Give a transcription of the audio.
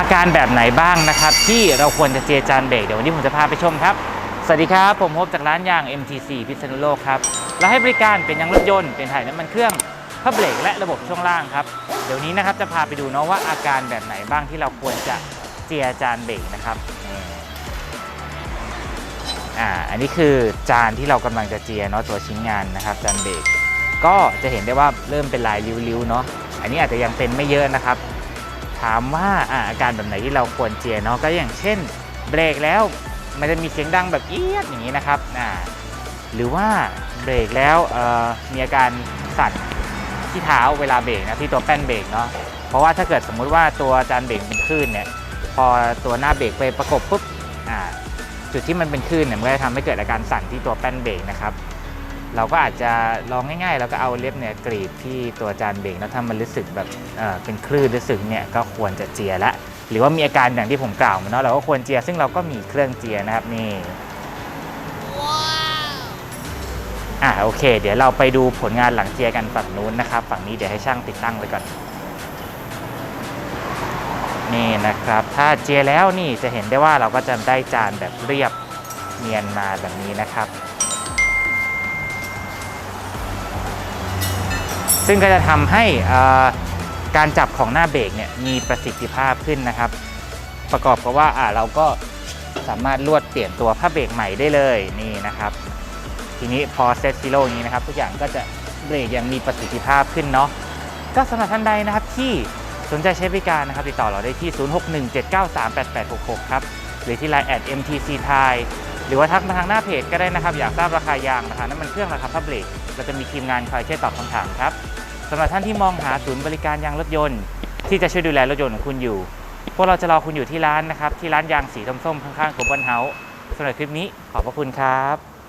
อาการแบบไหนบ้างนะครับ ที่เราควรจะเจียจานเบรกเดี๋ยววันนี้ผมจะพาไปชมครับ สวัสดีครับ ผมพบจากร้านยาง MTC พิษณุโลกครับเราให้บริการเป็นยางรถยนต์เป็นถ่ายน้ำมันเครื่องผ้าเบรกและระบบช่วงล่างครับเดี๋ยวนี้นะครับจะพาไปดูเนาะว่าอาการแบบไหนบ้างที่เราควรจะเจียจานเบรกนะครับอ่าอันนี้คือจานที่เรากำลังจะเจียเนาะตัวชิ้นงานนะครับจานเบรกก็จะเห็นได้ว่าเริ่มเป็นลายริ้วๆเนาะอันนี้อาจจะยังเป็นไม่เยอะนะครับ ถามว่าอาการแบบไหนที่เราควรเจียเนาะก็อย่างเช่นเบรกแล้วมันจะมีเสียงดังแบบเอียดอย่างนี้นะครับอ่าหรือว่าเบรกแล้วมีอาการสั่นที่เท้าเวลาเบรกนะที่ตัวแป้นเบรกเนาะเพราะว่าถ้าเกิดสมมุติว่าตัวจานเบรกเป็นคลื่นเนี่ยพอตัวหน้าเบรกไปประกบปุ๊บจุดที่มันเป็นคลื่นเนี่ยมันก็จะทำให้เกิดอาการสั่นที่ตัวแป้นเบรกนะครับ เราก็อาจจะลองง่ายๆ แล้วก็เอาเล็บเนี่ยกรีดที่ตัวจานเบรกแล้วถ้ามันรู้สึกแบบเอ่อเป็นคลื่นรู้สึกเนี่ยก็ควรจะเจียละ หรือว่ามีอาการอย่างที่ผมกล่าวมาเนาะเราก็ควรเจีย ซึ่งเราก็มีเครื่องเจียนะครับนี่อ่าโอเค เดี๋ยวเราไปดูผลงานหลังเจียกันฝั่งนู้นนะครับ ฝั่งนี้เดี๋ยวให้ช่างติดตั้งไว้ก่อน นี่นะครับ ถ้าเจียแล้วนี่จะเห็นได้ว่าเราก็จะได้จานแบบเรียบเนียนมาแบบนี้นะครับ ซึ่งก็จะทำให้การจับของหน้าเบรกเนี่ยมีประสิทธิภาพขึ้นนะครับ ประกอบกับว่าเราก็สามารถลวดเปลี่ยนตัวผ้าเบรกใหม่ได้เลยนี่นะครับ ทีนี้พอเซตซิโร่อย่างนี้นะครับ ทุกอย่างก็จะเบรกอย่างมีประสิทธิภาพขึ้นเนาะก็สำหรับท่านใดนะครับที่สนใจใช้บริการนะครับ ติดต่อเราได้ที่ 0617938866 ครับ หรือที่ Line แอด MTC Thai หรือว่าทักมาทางหน้าเพจก็ได้นะครับ อยากทราบราคายางราคาน้ำมันเครื่องราคาผ้าเบรกเราจะมีทีมงานคอยช่วยตอบคำถามครับ สำหรับท่านที่มองหาศูนย์บริการยางรถยนต์ ที่จะช่วยดูแลรถยนต์ของคุณอยู่ พวกเราจะรอคุณอยู่ที่ร้านนะครับ ที่ร้านยางสีส้มๆข้างๆของบนเฮาส์สำหรับคลิปนี้ขอบพระคุณครับ